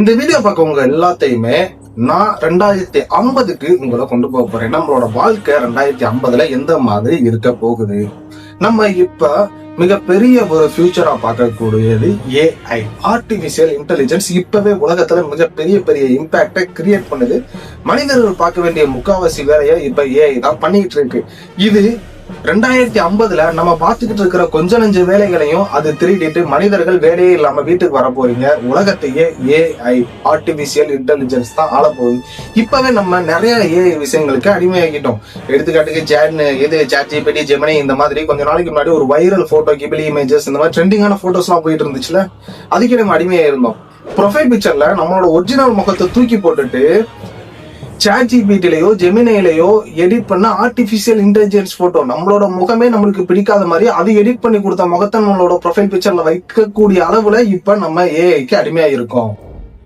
இந்த வீடியோ பார்க்கவங்க எல்லாத்தையுமே நான் ரெண்டாயிரத்தி ஐம்பதுக்கு உங்களை கொண்டு போக போறேன். நம்மளோட வாழ்க்கை ரெண்டாயிரத்தி ஐம்பதுல எந்த மாதிரி இருக்க போகுது? நம்ம இப்ப மிகப்பெரிய ஒரு ஃபியூச்சரா பார்க்கக்கூடியது ஏஐ ஆர்டிபிஷியல் இன்டெலிஜென்ஸ் இப்பவே உலகத்துல மிகப்பெரிய பெரிய இம்பாக்டை கிரியேட் பண்ணுது. மனிதர்கள் பார்க்க வேண்டிய முக்காவாசி வேலையை இப்ப ஏஐ தான் பண்ணிட்டு இருக்கு. இது ரெண்டாயிரத்தி ஐம்பதுல நம்ம பார்த்துக்கிட்டு இருக்கிற கொஞ்ச நஞ்ச வேலைகளையும் அது திருடிட்டு மனிதர்கள் வேலையே இல்லாம வீட்டுக்கு வர போறீங்க. உலகத்தையே ஏஐ ஆர்டிபிஷியல் இன்டெலிஜென்ஸ் தான் ஆள போகுது. இப்பவே நம்ம நிறைய ஏஐ விஷயங்களுக்கு அடிமையாகிட்டோம். எடுத்துக்காட்டுக்கு ஜேன் இது சாட் ஜிபிடி ஜெமினி இந்த மாதிரி கொஞ்ச நாளைக்கு முன்னாடி ஒரு வைரல் போட்டோ கிபிலி இமேஜஸ் இந்த மாதிரி ட்ரெண்டிங்கான போட்டோஸ்லாம் போயிட்டு இருந்துச்சுல? அதுக்கு நம்ம அடிமையாக இருந்தோம் ப்ரொஃபைல் பிக்சர்ல நம்மளோட ஒரிஜினல் முகத்தை தூக்கி போட்டுட்டு சாட் ஜிபிடிலையோ எடிட் பண்ண ஆர்டிபிஷியல் இன்டெலிஜென்ஸ் போட்டோ நம்மளோட முகமே நம்மளுக்கு பிடிக்காத மாதிரி அது எடிட் பண்ணி கொடுத்த முகத்தை நம்மளோட ப்ரொஃபைல் பிக்சர்ல வைக்கக்கூடிய அளவுல இப்ப நம்ம ஏஐக்கு அடிமையா இருக்கோம்